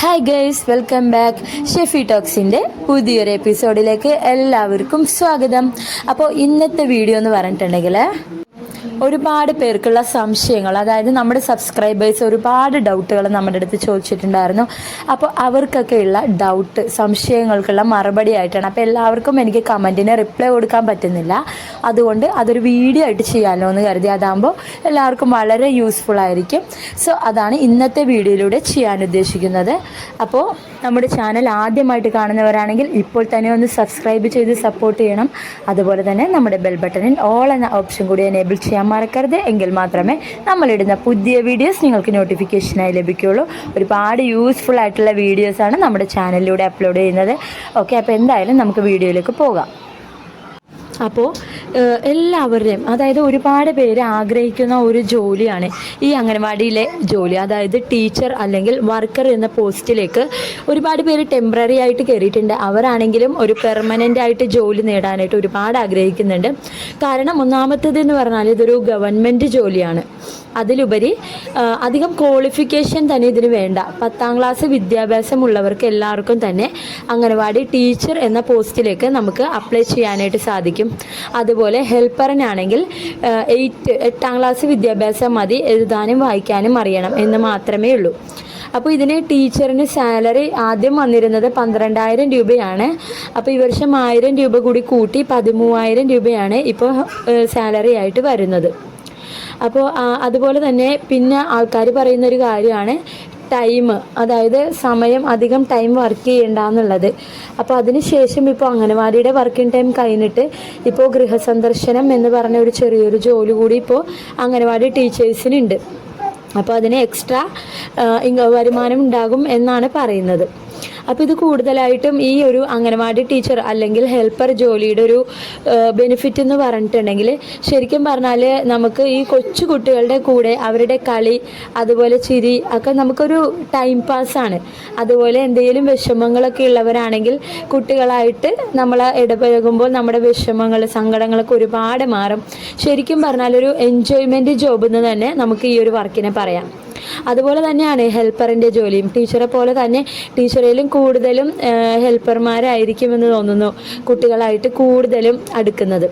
Hi guys welcome back Shefi ടോക്സിന്റെ പുതിയൊരു എപ്പിസോഡിലേക്ക് എല്ലാവർക്കും സ്വാഗതം. അപ്പോൾ ഇന്നത്തെ വീഡിയോ എന്ന് പറഞ്ഞിട്ടുണ്ടെങ്കിൽ ഒരുപാട് പേർക്കുള്ള സംശയങ്ങൾ അതായത് നമ്മുടെ സബ്സ്ക്രൈബേഴ്സ് ഒരുപാട് ഡൗട്ടുകൾ നമ്മുടെ അടുത്ത് ചോദിച്ചിട്ടുണ്ടായിരുന്നു. അപ്പോൾ അവർക്കൊക്കെയുള്ള ഡൗട്ട് സംശയങ്ങൾക്കുള്ള മറുപടി ആയിട്ടാണ്. അപ്പോൾ എല്ലാവർക്കും എനിക്ക് കമന്റിന് റിപ്ലൈ കൊടുക്കാൻ പറ്റുന്നില്ല. അതുകൊണ്ട് അതൊരു വീഡിയോ ആയിട്ട് ചെയ്യാമല്ലോ എന്ന് കരുതി. അതാകുമ്പോൾ എല്ലാവർക്കും വളരെ യൂസ്ഫുൾ ആയിരിക്കും. സോ അതാണ് ഇന്നത്തെ വീഡിയോയിലൂടെ ചെയ്യാൻ ഉദ്ദേശിക്കുന്നത്. അപ്പോൾ നമ്മുടെ ചാനൽ ആദ്യമായിട്ട് കാണുന്നവരാണെങ്കിൽ ഇപ്പോൾ തന്നെ ഒന്ന് സബ്സ്ക്രൈബ് ചെയ്ത് സപ്പോർട്ട് ചെയ്യണം. അതുപോലെ തന്നെ നമ്മുടെ ബെൽ ബട്ടണിൽ ഓൾ എന്ന ഓപ്ഷൻ കൂടി എനേബിൾ ചെയ്യാൻ മറക്കരുത്. എങ്കിൽ മാത്രമേ നമ്മളിടുന്ന പുതിയ വീഡിയോസ് നിങ്ങൾക്ക് നോട്ടിഫിക്കേഷനായി ലഭിക്കുകയുള്ളൂ. ഒരുപാട് യൂസ്ഫുൾ ആയിട്ടുള്ള വീഡിയോസാണ് നമ്മുടെ ചാനലിലൂടെ അപ്ലോഡ് ചെയ്യുന്നത്. ഓക്കെ അപ്പോൾ എന്തായാലും നമുക്ക് വീഡിയോയിലേക്ക് പോകാം. അപ്പോൾ എല്ലാവരുടെയും അതായത് ഒരുപാട് പേര് ആഗ്രഹിക്കുന്ന ഒരു ജോലിയാണ് ഈ അംഗനവാടിയിലെ ജോലി. അതായത് ടീച്ചർ അല്ലെങ്കിൽ വർക്കർ എന്ന പോസ്റ്റിലേക്ക് ഒരുപാട് പേര് ടെമ്പററി ആയിട്ട് കയറിയിട്ടുണ്ട് അവരാണെങ്കിലും ഒരു പെർമനന്റ് ആയിട്ട് ജോലി നേടാനായിട്ട് ഒരുപാട് ആഗ്രഹിക്കുന്നുണ്ട്. കാരണം ഒന്നാമത്തേത് എന്ന് പറഞ്ഞാൽ ഇതൊരു ഗവൺമെന്റ് ജോലിയാണ്. അതിലുപരി അധികം ക്വാളിഫിക്കേഷൻ തന്നെ ഇതിന് വേണ്ട. പത്താം ക്ലാസ് വിദ്യാഭ്യാസമുള്ളവർക്ക് എല്ലാവർക്കും തന്നെ അംഗനവാടി ടീച്ചർ എന്ന പോസ്റ്റിലേക്ക് നമുക്ക് അപ്ലൈ ചെയ്യാനായിട്ട് സാധിക്കും. അതുപോലെ ഹെൽപ്പറിനാണെങ്കിൽ എയ്റ്റ് എട്ടാം ക്ലാസ് വിദ്യാഭ്യാസം മതി എഴുതാനും വായിക്കാനും അറിയണം എന്ന് മാത്രമേ ഉള്ളൂ. അപ്പോൾ ഇതിന് ടീച്ചറിന് സാലറി ആദ്യം വന്നിരുന്നത് പന്ത്രണ്ടായിരം രൂപയാണ്. അപ്പോൾ ഈ വർഷം ആയിരം രൂപ കൂടി കൂട്ടി പതിമൂവായിരം രൂപയാണ് ഇപ്പോൾ സാലറി ആയിട്ട് വരുന്നത്. അപ്പോൾ അതുപോലെ തന്നെ പിന്നെ ആൾക്കാർ പറയുന്ന ഒരു കാര്യമാണ് ടൈം അതായത് സമയം അധികം ടൈം വർക്ക് ചെയ്യണ്ട എന്നുള്ളത്. അപ്പോൾ അതിനുശേഷം ഇപ്പോൾ അംഗനവാടിയുടെ വർക്കിംഗ് ടൈം കഴിഞ്ഞിട്ട് ഇപ്പോൾ ഗൃഹസന്ദർശനം എന്ന് പറഞ്ഞ ഒരു ചെറിയൊരു ജോലി കൂടി ഇപ്പോൾ അംഗനവാടി ടീച്ചേഴ്സിനുണ്ട്. അപ്പോൾ അതിന് എക്സ്ട്രാ വരുമാനം ഉണ്ടാകും എന്നാണ് പറയുന്നത്. അപ്പോൾ ഇത് കൂടുതലായിട്ടും ഈ ഒരു അംഗനവാടി ടീച്ചർ അല്ലെങ്കിൽ ഹെൽപ്പർ ജോലിയുടെ ഒരു ബെനിഫിറ്റ് എന്ന് പറഞ്ഞിട്ടുണ്ടെങ്കിൽ ശരിക്കും പറഞ്ഞാൽ നമുക്ക് ഈ കൊച്ചു കുട്ടികളുടെ കൂടെ അവരുടെ കളി അതുപോലെ ചിരി ഒക്കെ നമുക്കൊരു ടൈം പാസ്സാണ് അതുപോലെ എന്തെങ്കിലും വിഷമങ്ങളൊക്കെ ഉള്ളവരാണെങ്കിൽ കുട്ടികളായിട്ട് നമ്മൾ ഇടപഴകുമ്പോൾ നമ്മുടെ വിഷമങ്ങൾ സങ്കടങ്ങളൊക്കെ ഒരുപാട് മാറും. ശരിക്കും പറഞ്ഞാൽ ഒരു എൻജോയ്മെന്റ് ജോബ് എന്ന് തന്നെ നമുക്ക് ഈ ഒരു വർക്കിനെ പറയാം. അതുപോലെ തന്നെയാണ് ഹെൽപ്പറിന്റെ ജോലിയും. ടീച്ചറെ പോലെ തന്നെ ടീച്ചറേലും കൂടുതലും ഹെൽപ്പർമാരായിരിക്കുമെന്ന് തോന്നുന്നു കുട്ടികളായിട്ട് കൂടുതലും അടുക്കുന്നത്.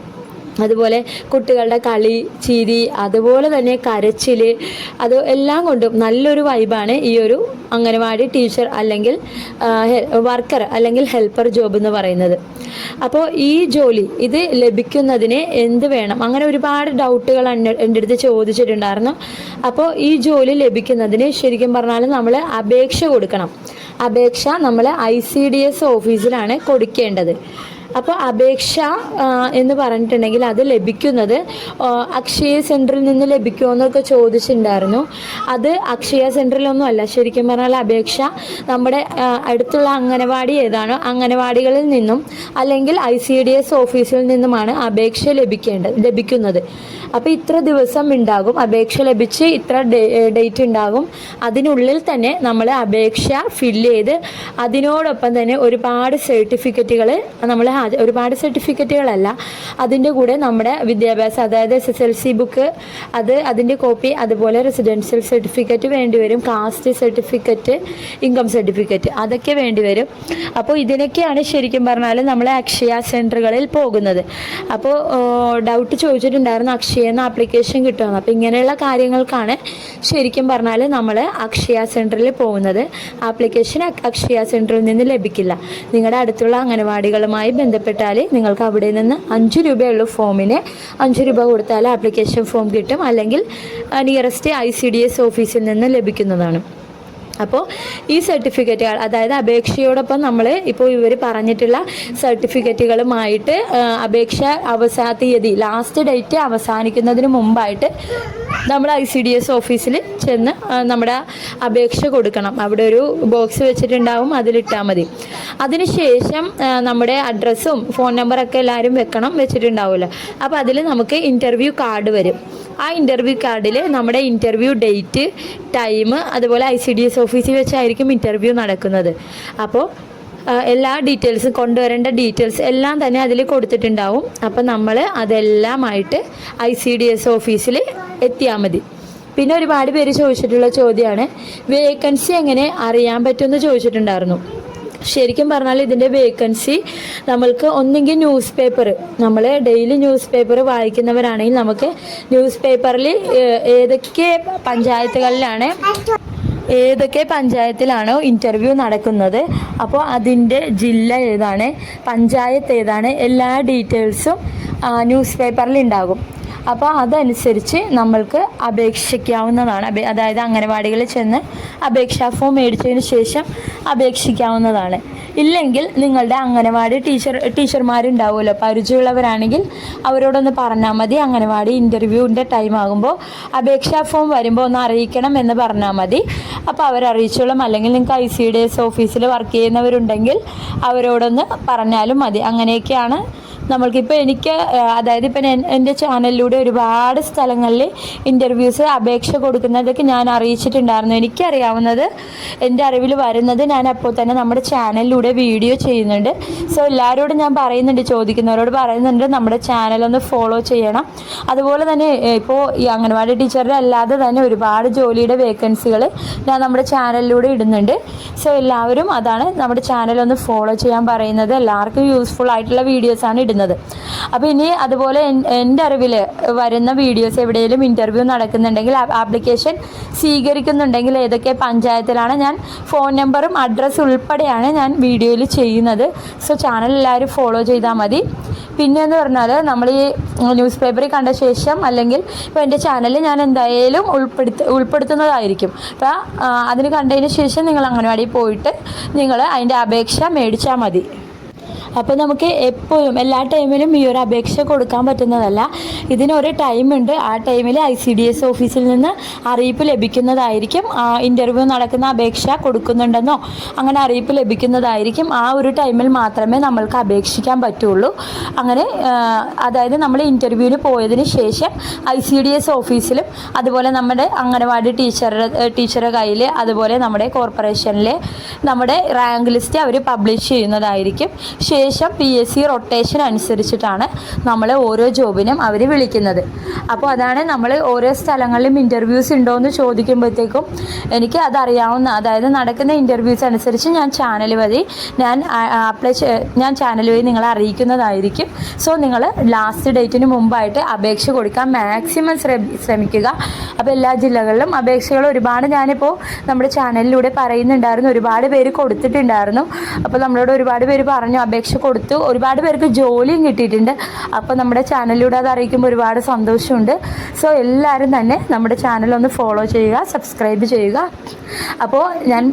അതുപോലെ കുട്ടികളുടെ കളി ചിരി അതുപോലെ തന്നെ കരച്ചിൽ അത് എല്ലാം കൊണ്ടും നല്ലൊരു വൈബാണ് ഈ ഒരു അംഗനവാടി ടീച്ചർ അല്ലെങ്കിൽ വർക്കർ അല്ലെങ്കിൽ ഹെൽപ്പർ ജോബ് എന്ന് പറയുന്നത്. അപ്പോൾ ഈ ജോലി ഇത് ലഭിക്കുന്നതിന് എന്ത് വേണം? അങ്ങനെ ഒരുപാട് ഡൗട്ടുകൾ എന്റെ അടുത്ത് ചോദിച്ചിട്ടുണ്ടായിരുന്നു. അപ്പോൾ ഈ ജോലി ലഭിക്കുന്നതിന് ശരിക്കും പറഞ്ഞാൽ നമ്മൾ അപേക്ഷ കൊടുക്കണം. അപേക്ഷ നമ്മൾ ഐ സി ഡി എസ് ഓഫീസിലാണ് കൊടുക്കേണ്ടത്. അപ്പോൾ അപേക്ഷ എന്ന് പറഞ്ഞിട്ടുണ്ടെങ്കിൽ അത് ലഭിക്കുന്നത് അക്ഷയ സെന്ററിൽ നിന്ന് ലഭിക്കുമോ എന്നൊക്കെ ചോദിച്ചിട്ടുണ്ടായിരുന്നു. അത് അക്ഷയ സെന്ററിലൊന്നും അല്ല. ശരിക്കും പറഞ്ഞാൽ അപേക്ഷ നമ്മുടെ അടുത്തുള്ള അംഗനവാടി ഏതാണോ? അംഗനവാടികളിൽ നിന്നും അല്ലെങ്കിൽ ഐ സി ഡി എസ് ഓഫീസിൽ നിന്നുമാണ് അപേക്ഷ ലഭിക്കേണ്ടത് ലഭിക്കുന്നത്. അപ്പോൾ ഇത്ര ദിവസം ഉണ്ടാകും. അപേക്ഷ ലഭിച്ച് ഇത്ര ഡേറ്റ് ഉണ്ടാകും. അതിനുള്ളിൽ തന്നെ നമ്മൾ അപേക്ഷ ഫില്ല് ചെയ്ത് അതിനോടൊപ്പം തന്നെ ഒരുപാട് സർട്ടിഫിക്കറ്റുകൾ നമ്മൾ ഒരുപാട് സർട്ടിഫിക്കറ്റുകളല്ല. അതിന്റെ കൂടെ നമ്മുടെ വിദ്യാഭ്യാസം അതായത് S S L C book അത് അതിന്റെ കോപ്പി അതുപോലെ റെസിഡൻഷ്യൽ സർട്ടിഫിക്കറ്റ് വേണ്ടിവരും കാസ്റ്റ് സർട്ടിഫിക്കറ്റ് ഇൻകം സർട്ടിഫിക്കറ്റ് അതൊക്കെ വേണ്ടിവരും അപ്പോൾ ഇതിനൊക്കെയാണ് ശരിക്കും പറഞ്ഞാൽ നമ്മൾ അക്ഷയ സെന്ററുകളിൽ പോകുന്നത്. അപ്പോൾ ഡൗട്ട് ചോദിച്ചിട്ടുണ്ടായിരുന്നു അക്ഷയ എന്ന ആപ്ലിക്കേഷൻ കിട്ടുമെന്ന്. അപ്പോൾ ഇങ്ങനെയുള്ള കാര്യങ്ങൾക്കാണ് ശരിക്കും പറഞ്ഞാൽ നമ്മൾ അക്ഷയ സെന്ററിൽ പോകുന്നത്. ആപ്ലിക്കേഷൻ അക്ഷയ സെന്ററിൽ നിന്ന് ലഭിക്കില്ല. നിങ്ങളുടെ അടുത്തുള്ള അംഗനവാടികളുമായി ബന്ധപ്പെട്ടാൽ നിങ്ങൾക്ക് അവിടെ നിന്ന് അഞ്ച് രൂപയുള്ള ഫോമിന്. അഞ്ച് രൂപ കൊടുത്താൽ ആപ്ലിക്കേഷൻ ഫോം കിട്ടും. അല്ലെങ്കിൽ nearest I C D S ഓഫീസിൽ നിന്ന് ലഭിക്കുന്നതാണ്. അപ്പോൾ ഈ സർട്ടിഫിക്കറ്റുകൾ അതായത് അപേക്ഷയോടൊപ്പം നമ്മൾ ഇപ്പോൾ ഇവർ പറഞ്ഞിട്ടുള്ള സർട്ടിഫിക്കറ്റുകളുമായിട്ട് അപേക്ഷ അവസാന തീയതി ലാസ്റ്റ് ഡേറ്റ് അവസാനിക്കുന്നതിന് മുമ്പായിട്ട് നമ്മൾ ഐ സി ഡി എസ് ഓഫീസിൽ ചെന്ന് നമ്മുടെ അപേക്ഷ കൊടുക്കണം. അവിടെ ഒരു ബോക്സ് വെച്ചിട്ടുണ്ടാവും അതിലിട്ടാൽ മതി. അതിനുശേഷം നമ്മുടെ അഡ്രസ്സും ഫോൺ നമ്പറൊക്കെ എല്ലാവരും വെക്കണം വെച്ചിട്ടുണ്ടാവുമല്ലോ. അപ്പോൾ അതിൽ നമുക്ക് ഇന്റർവ്യൂ കാർഡ് വരും. ആ ഇന്റർവ്യൂ കാർഡിൽ നമ്മുടെ ഇന്റർവ്യൂ ഡേറ്റ് ടൈം അതുപോലെ ഐ സി ഡി എസ് ഓഫീസിൽ വെച്ചായിരിക്കും ഇന്റർവ്യൂ നടക്കുന്നത്. അപ്പോൾ എല്ലാ ഡീറ്റെയിൽസും കൊണ്ടുവരേണ്ട ഡീറ്റെയിൽസ് എല്ലാം തന്നെ അതിൽ കൊടുത്തിട്ടുണ്ടാവും. അപ്പം നമ്മൾ അതെല്ലാമായിട്ട് ഐ സി ഡി എസ് ഓഫീസിൽ എത്തിയാൽ മതി. പിന്നെ ഒരുപാട് പേര് ചോദിച്ചിട്ടുള്ള ചോദ്യമാണ് വേക്കൻസി എങ്ങനെ അറിയാൻ പറ്റുമെന്ന് ചോദിച്ചിട്ടുണ്ടായിരുന്നു. ശരിക്കും പറഞ്ഞാൽ ഇതിന്റെ വേക്കൻസി നമ്മൾക്ക് ഒന്നെങ്കിൽ ന്യൂസ് പേപ്പർ നമ്മൾ ഡെയിലി ന്യൂസ് പേപ്പർ വായിക്കുന്നവരാണെങ്കിൽ നമുക്ക് ന്യൂസ് പേപ്പറിൽ ഏതൊക്കെ പഞ്ചായത്തുകളിലാണ് ഏതൊക്കെ പഞ്ചായത്തിലാണോ ഇന്റർവ്യൂ നടക്കുന്നത് അപ്പോൾ അതിന്റെ ജില്ല ഏതാണ് പഞ്ചായത്ത് ഏതാണ് എല്ലാ ഡീറ്റെയിൽസും ന്യൂസ് പേപ്പറിൽ ഉണ്ടാകും. അപ്പോൾ അതനുസരിച്ച് നമ്മൾക്ക് അപേക്ഷിക്കാവുന്നതാണ്. അതായത് അംഗനവാടികളിൽ ചെന്ന് അപേക്ഷാ ഫോം മേടിച്ചതിന് ശേഷം അപേക്ഷിക്കാവുന്നതാണ്. ഇല്ലെങ്കിൽ നിങ്ങളുടെ അംഗനവാടി ടീച്ചർ ടീച്ചർമാരുണ്ടാവുമല്ലോ. പരിചയമുള്ളവരാണെങ്കിൽ അവരോടൊന്ന് പറഞ്ഞാൽ മതി. അംഗനവാടി ഇന്റർവ്യൂവിന്റെ ടൈം ആകുമ്പോൾ അപേക്ഷാ ഫോം വരുമ്പോൾ ഒന്ന് അറിയിക്കണം എന്ന് പറഞ്ഞാൽ മതി. അപ്പോൾ അവരറിയിച്ചോളും. അല്ലെങ്കിൽ നിങ്ങൾക്ക് ഐ സി ഡി എസ് ഓഫീസിൽ വർക്ക് ചെയ്യുന്നവരുണ്ടെങ്കിൽ അവരോടൊന്ന് പറഞ്ഞാലും മതി. അങ്ങനെയൊക്കെയാണ് നമ്മൾക്കിപ്പോൾ എനിക്ക് അതായത് ഇപ്പം എന്റെ ചാനലിലൂടെ ഒരുപാട് സ്ഥലങ്ങളിൽ ഇന്റർവ്യൂസ് അപേക്ഷ കൊടുക്കുന്നതൊക്കെ ഞാൻ അറിയിച്ചിട്ടുണ്ടായിരുന്നു. എനിക്കറിയാവുന്നത് എന്റെ അറിവിൽ വരുന്നത് ഞാൻ അപ്പോൾ തന്നെ നമ്മുടെ ചാനലിലൂടെ വീഡിയോ ചെയ്യുന്നുണ്ട്. സോ എല്ലാവരോടും ഞാൻ പറയുന്നുണ്ട് ചോദിക്കുന്നവരോട് പറയുന്നുണ്ട് നമ്മുടെ ചാനലൊന്ന് ഫോളോ ചെയ്യണം. അതുപോലെ തന്നെ ഇപ്പോൾ ഈ അംഗനവാടി ടീച്ചറുടെ അല്ലാതെ തന്നെ ഒരുപാട് ജോലിയുടെ വേക്കൻസികൾ ഞാൻ നമ്മുടെ ചാനലിലൂടെ ഇടുന്നുണ്ട്. സോ എല്ലാവരും അതാണ് നമ്മുടെ ചാനലൊന്ന് ഫോളോ ചെയ്യാൻ പറയുന്നത്. എല്ലാവർക്കും യൂസ്ഫുൾ ആയിട്ടുള്ള വീഡിയോസാണ് ഇടുന്നത്. അപ്പോൾ ഇനി അതുപോലെ എന്റെ അറിവിൽ വരുന്ന വീഡിയോസ് എവിടെയെങ്കിലും ഇന്റർവ്യൂ നടക്കുന്നുണ്ടെങ്കിൽ ആപ്ലിക്കേഷൻ സ്വീകരിക്കുന്നുണ്ടെങ്കിൽ ഏതൊക്കെ പഞ്ചായത്തിലാണ് ഞാൻ ഫോൺ നമ്പറും അഡ്രസ്സ് ഉൾപ്പെടെയാണ് ഞാൻ വീഡിയോയിൽ ചെയ്യുന്നത്. സോ ചാനൽ എല്ലാവരും ഫോളോ ചെയ്താൽ മതി. പിന്നെ എന്ന് പറഞ്ഞാൽ നമ്മൾ ഈ ന്യൂസ് പേപ്പറിൽ കണ്ട ശേഷം അല്ലെങ്കിൽ ഇപ്പോൾ എന്റെ ചാനലിൽ ഞാൻ എന്തായാലും ഉൾപ്പെടുത്ത ഉൾപ്പെടുത്തുന്നതായിരിക്കും. അപ്പോൾ അതിന് കണ്ടതിന് ശേഷം നിങ്ങൾ അംഗനവാടിയിൽ പോയിട്ട് നിങ്ങൾ അതിന്റെ അപേക്ഷ മേടിച്ചാൽ മതി. അപ്പോൾ നമുക്ക് എപ്പോഴും എല്ലാ ടൈമിലും ഈ ഒരു അപേക്ഷ കൊടുക്കാൻ പറ്റുന്നതല്ല. ഇതിനൊരു ടൈമുണ്ട് ആ ടൈമിൽ ഐ സി ഡി എസ് ഓഫീസിൽ നിന്ന് അറിയിപ്പ് ലഭിക്കുന്നതായിരിക്കും. ഇന്റർവ്യൂ നടക്കുന്ന അപേക്ഷ കൊടുക്കുന്നുണ്ടെന്നോ അങ്ങനെ അറിയിപ്പ് ലഭിക്കുന്നതായിരിക്കും. ആ ഒരു ടൈമിൽ മാത്രമേ നമ്മൾക്ക് അപേക്ഷിക്കാൻ പറ്റുള്ളൂ. അങ്ങനെ അതായത് നമ്മൾ ഇന്റർവ്യൂവിന് പോയതിന് ശേഷം ഐ സി ഡി എസ് ഓഫീസിലും അതുപോലെ നമ്മുടെ അംഗനവാടി ടീച്ചറുടെ ടീച്ചറുടെ കയ്യിൽ അതുപോലെ നമ്മുടെ കോർപ്പറേഷനിലെ നമ്മുടെ റാങ്ക് ലിസ്റ്റ് അവർ പബ്ലിഷ് ചെയ്യുന്നതായിരിക്കും. ശേഷം പി എസ് സി റൊട്ടേഷൻ അനുസരിച്ചിട്ടാണ് നമ്മൾ ഓരോ ജോബിനും അവർ വിളിക്കുന്നത്. അപ്പോൾ അതാണ് നമ്മൾ ഓരോ സ്ഥലങ്ങളിലും ഇന്റർവ്യൂസ് ഉണ്ടോ എന്ന് ചോദിക്കുമ്പോഴത്തേക്കും എനിക്ക് അതറിയാവുന്ന അതായത് നടക്കുന്ന ഇന്റർവ്യൂസ് അനുസരിച്ച് ഞാൻ ചാനൽ വഴി ഞാൻ അപ്ലൈ ഞാൻ ചാനൽ വഴി നിങ്ങളെ അറിയിക്കുന്നതായിരിക്കും. സോ നിങ്ങൾ ലാസ്റ്റ് ഡേറ്റിന് മുമ്പായിട്ട് അപേക്ഷ കൊടുക്കാൻ മാക്സിമം ശ്രമിക്കുക. അപ്പോൾ എല്ലാ ജില്ലകളിലും അപേക്ഷകൾ ഒരുപാട് ഞാനിപ്പോൾ നമ്മുടെ ചാനലിലൂടെ പറയുന്നുണ്ടായിരുന്നു. ഒരുപാട് പേര് കൊടുത്തിട്ടുണ്ടായിരുന്നു. അപ്പോൾ നമ്മളോട് ഒരുപാട് പേര് പറഞ്ഞു അപേക്ഷ കൊടുത്തു. ഒരുപാട് പേർക്ക് ജോലിയും കിട്ടിയിട്ടുണ്ട്. അപ്പോൾ നമ്മുടെ ചാനലിലൂടെ അത് അറിയിക്കുമ്പോൾ ഒരുപാട് സന്തോഷമുണ്ട് സോ എല്ലാവരും തന്നെ നമ്മുടെ ചാനൽ ഒന്ന് ഫോളോ ചെയ്യുക സബ്സ്ക്രൈബ് ചെയ്യുക. അപ്പോൾ ഞാൻ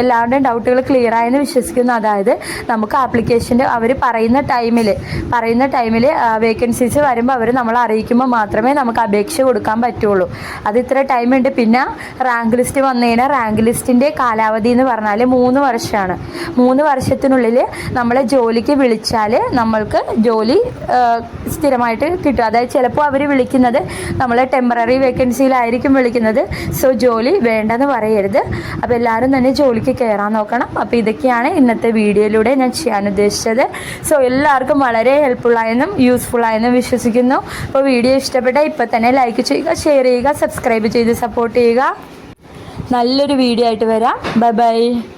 എല്ലാവരുടെയും ഡൗട്ടുകൾ ക്ലിയർ ആയെന്ന് വിശ്വസിക്കുന്നു. അതായത് നമുക്ക് ആപ്ലിക്കേഷന്റെ അവർ പറയുന്ന ടൈമിൽ പറയുന്ന ടൈമിൽ വേക്കൻസീസ് വരുമ്പോൾ അവർ നമ്മളെ അറിയിക്കുമ്പോൾ മാത്രമേ നമുക്ക് അപേക്ഷ കൊടുക്കാൻ പറ്റുള്ളൂ. അത് ഇത്ര ടൈമുണ്ട് പിന്നെ റാങ്ക് ലിസ്റ്റ് വന്നു കഴിഞ്ഞാൽ റാങ്ക് ലിസ്റ്റിന്റെ കാലാവധി എന്ന് പറഞ്ഞാൽ മൂന്ന് വർഷമാണ്. മൂന്ന് വർഷത്തിനുള്ളിൽ നമ്മളെ ജോലിക്ക് വിളിച്ചാൽ നമ്മൾക്ക് ജോലി സ്ഥിരമായിട്ട് കിട്ടും. അതായത് ചിലപ്പോൾ അവർ വിളിക്കുന്നത് നമ്മളെ ടെമ്പററി വേക്കൻസിയിലായിരിക്കും വിളിക്കുന്നത്. സോ ജോലി വേണ്ടെന്ന് പറയരുത്. അപ്പോൾ എല്ലാവരും തന്നെ ജോലിക്ക് കയറാൻ നോക്കണം. അപ്പോൾ ഇതൊക്കെയാണ് ഇന്നത്തെ വീഡിയോയിലൂടെ ഞാൻ ചെയ്യാൻ ഉദ്ദേശിച്ചത്. സോ എല്ലാവർക്കും വളരെ ഹെൽപ്ഫുള്ളായെന്നും യൂസ്ഫുള്ളായെന്നും വിശ്വസിക്കുന്നു. അപ്പോൾ വീഡിയോ ഇഷ്ടപ്പെട്ടാൽ ഇപ്പോൾ തന്നെ ലൈക്ക് ചെയ്യുക ഷെയർ ചെയ്യുക സബ്സ്ക്രൈബ് ചെയ്ത് സപ്പോർട്ട് ചെയ്യുക. നല്ലൊരു വീഡിയോ ആയിട്ട് വരാം. Bye bye